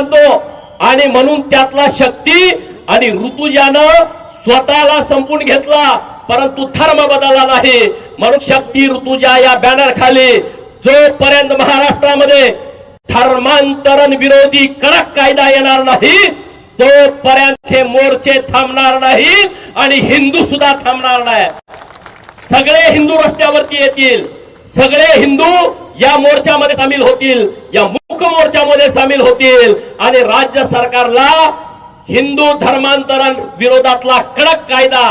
मानतो आणि म्हणून त्यातला शक्ती आणि ऋतुजानं स्वतःला संपून घेतला परंतु धर्म बदलला नाही. म्हणून शक्ती ऋतुजा या बॅनर खाली जोपर्यंत महाराष्ट्रामध्ये धर्मांतरण विरोधी कडक कायदा येणार नाही तोपर्यंत हे मोर्चे थांबणार नाही आणि हिंदू सुद्धा थांबणार नाही. सगळे हिंदू रस्त्यावरती येतील. सगळे हिंदू या मोर्चामध्ये सामील होतील या मुख मोर्चामध्ये सामील होतील आणि राज्य सरकारला हिंदू धर्मांतरण विरोधातला कडक कायदा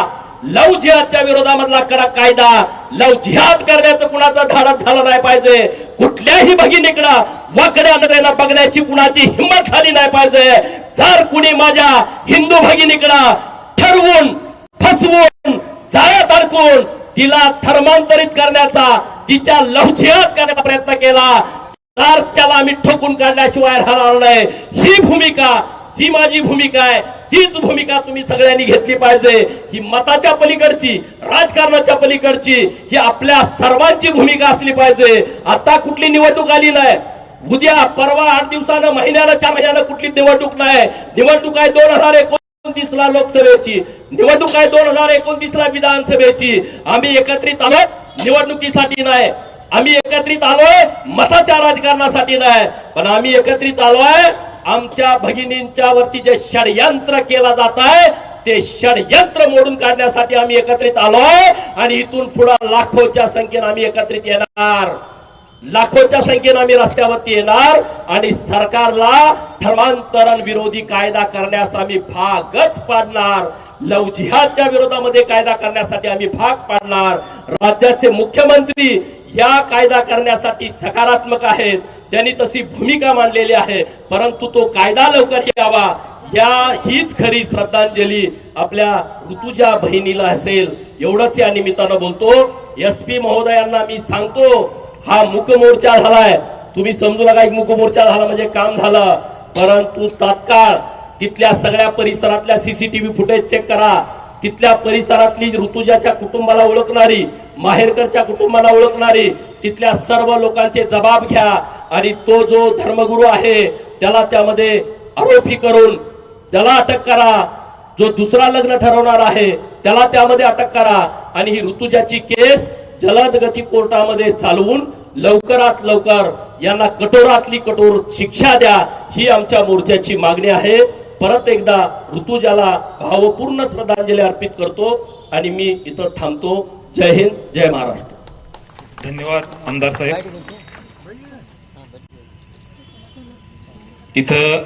लव जिहादच्या विरोधामधला कडक कायदा लव जिहाद करण्याचं कुणाचं धाडस झालं नाही पाहिजे. कुठल्याही भगिनीकडं वाकड्या नजरेनं बघण्याची कुणाची हिंमत झाली नाही पाहिजे. जर कुणी माझ्या हिंदू भगिनीकडं ठरवून फसवून जाळ्यात अडकून तिला धर्मांतरित करण्याचा तिच्या लवचिहत करण्याचा प्रयत्न केला तर त्याला आम्ही ठोकून काढल्याशिवाय राहणार नाही. ही भूमिका जी माझी भूमिका आहे तीच भूमिका तुम्ही सगळ्यांनी घेतली पाहिजे. ही मताच्या पलीकडची राजकारणाच्या पलीकडची ही आपल्या सर्वांची भूमिका असली पाहिजे. आता कुठली निवडणूक आली नाही. उद्या परवा आठ दिवसानं महिन्यानं चार महिन्यानं कुठली निवडणूक नाही. निवडणूक आहे दोन हजार एकोणतीस ला लोकसभेची. निवडणूक आहे दोन हजार एकोणतीस ला विधानसभेची. आम्ही एकत्रित आलो. निवडणुकीसाठी नाही. आम्ही एकत्रित आलोय मताच्या राजकारणासाठी नाही. पण आम्ही एकत्रित आलोय आमच्या भगिनींच्या वरती जे षडयंत्र केला जात आहे ते षडयंत्र मोडून काढण्यासाठी आम्ही एकत्रित आलोय आणि इथून पुढे लाखोच्या संख्येने आम्ही एकत्रित येणार. लाखोच्या संख्येनं आम्ही रस्त्यावरती येणार आणि सरकारला धर्मांतरण विरोधी कायदा करण्यास आम्ही भागच पाडणार. लव जिहादच्या विरोधामध्ये कायदा करण्यासाठी आम्ही भाग पाडणार. राज्याचे मुख्यमंत्री या कायदा करण्यासाठी सकारात्मक आहेत. त्यांनी तशी भूमिका मांडलेली आहे. परंतु तो कायदा लवकर यावा. या हीच खरी श्रद्धांजली आपल्या ऋतुजा बहिणीला असेल. एवढंच या निमित्तानं बोलतो. एस पी महोदयांना मी सांगतो हा मुकमोर्चा झालाय. तुम्ही समजू नका एक मुकमोर्चा झाला म्हणजे काम झालं. परंतु तात्काळ तिथल्या सगळ्या परिसरातल्या सीसीटीव्ही फुटेज चेक करा. तिथल्या परिसरातली ऋतुजाच्या कुटुंबाला ओळखणारी माहेरकडच्या कुटुंबाला ओळखणारी तिथल्या सर्व लोकांचे जबाब घ्या आणि तो जो धर्मगुरू आहे त्याला त्यामध्ये आरोपी करून त्याला अटक करा. जो दुसरा लग्न ठरवणार आहे त्याला त्यामध्ये अटक करा आणि ही ऋतुजाची केस जलद गती कोर्टामध्ये चालवून लवकरात लवकर यांना कठोरातली कठोर शिक्षा द्या ही आमच्या मोर्चाची मागणी आहे. परत एकदा ऋतुजाला भावपूर्ण श्रद्धांजली अर्पित करतो आणि मी इथं थांबतो. जय हिंद जय महाराष्ट्र. धन्यवाद आमदार साहेब. इथं